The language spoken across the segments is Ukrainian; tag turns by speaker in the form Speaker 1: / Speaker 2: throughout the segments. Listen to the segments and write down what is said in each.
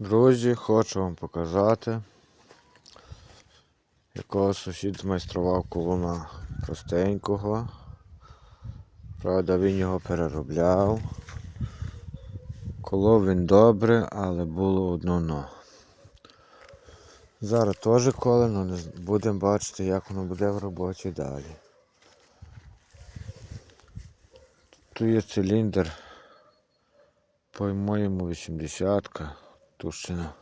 Speaker 1: Друзі, хочу вам показати, якого сусід змайстрував колуна простенького. Правда, він його переробляв. Колов він добре, але було одно но. Зараз теж колено, будемо бачити, як воно буде в роботі далі. Тут є циліндр, по-моєму, 80-ка тушина.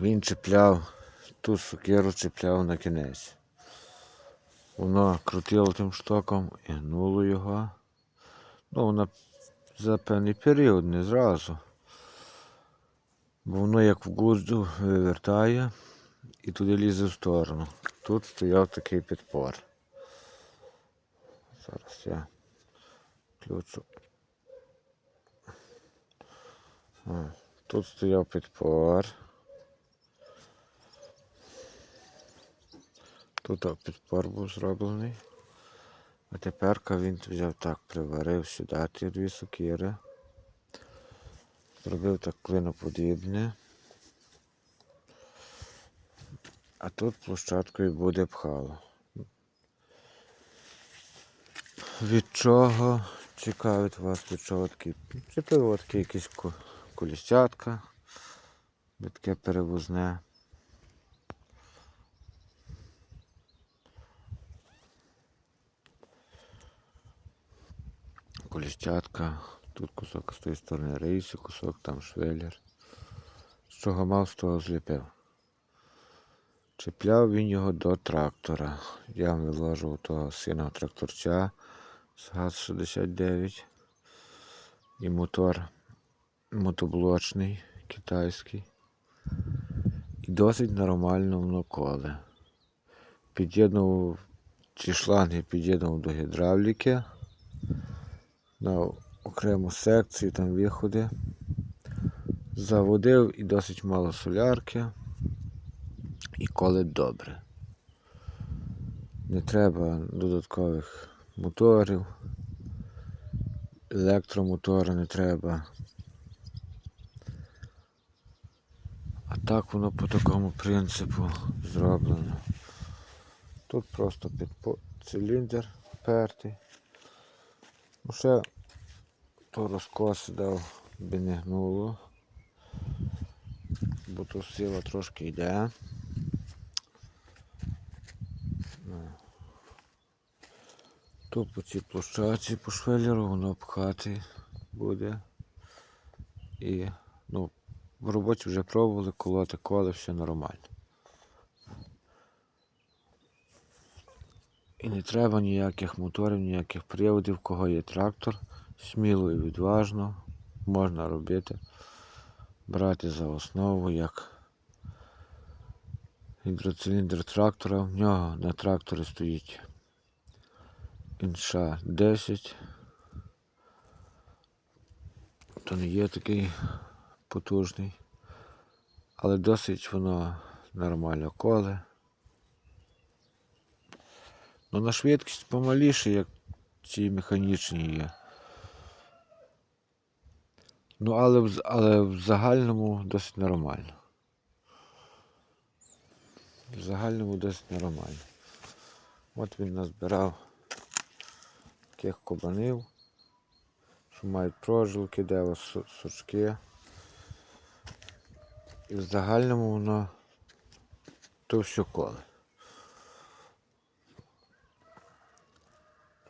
Speaker 1: Він чіпляв, ту сокиру чіпляв на кінець. Воно крутило тим штоком і гнуло його. Ну, воно за певний період, не зразу. Бо воно як в гузду вивертає і туди лізе в сторону. Тут стояв такий підпор. Зараз я включу. А, Тут стояв підпор. Тут о, підпор був зроблений. А тепер він взяв так, приварив сюди ті дві сокири. Зробив так клиноподібне. А тут площадкою буде пхало. Від чого цікавить вас від чого такі? Чіпили такі якісь ку- колісятка, таке перевозне. Коліщатка, тут кусок з тої сторони рейсу, кусок там швеллер. З чого мав, з того зліпив. Чіпляв він його до трактора. Я виложив того сина тракторця з ГАЗ-69 і мотор мотоблочний китайський. І досить нормально воно коле. Під'єднував ці шланги під'єднував до гідравліки на окрему секцію, там виходи. Заводив і досить мало солярки. І колить добре. Не треба додаткових моторів, електромотора не треба. А так воно по такому принципу зроблено. Тут просто під циліндр пертий. Ну ще то розкос дав, би не гнуло, бо тут сила трошки йде. Ну. Тут по цій площадці по швеллеру воно пхати буде. І ну, в роботі вже пробували колоти коле, все нормально. І не треба ніяких моторів, ніяких приводів, в кого є трактор. Сміло і відважно можна робити, брати за основу як гідроциліндр трактора. В нього на тракторі стоїть інша 10. То не є такий потужний, але досить воно нормально коле. Ну на швидкість помаліше, як ці механічні є. Ну, але, але в загальному досить нормально. В загальному досить нормально. От він назбирав таких кабанів, що мають прожилки, де сучки. І в загальному воно то все коле.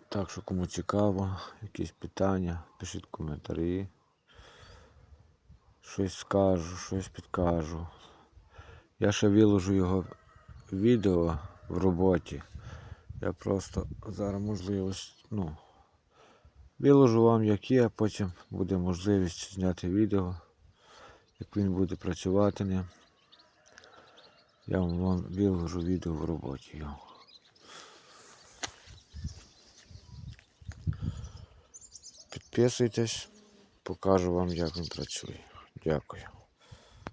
Speaker 1: Так що кому цікаво, якісь питання, пишіть коментарі. Щось скажу, щось підкажу. Я ще виложу його відео в роботі. Я просто зараз можливість, ну, виложу вам як є, а потім буде можливість зняти відео, як він буде працювати. Я вам виложу відео в роботі його. Підписуйтесь, покажу вам, як він працює. Дякую.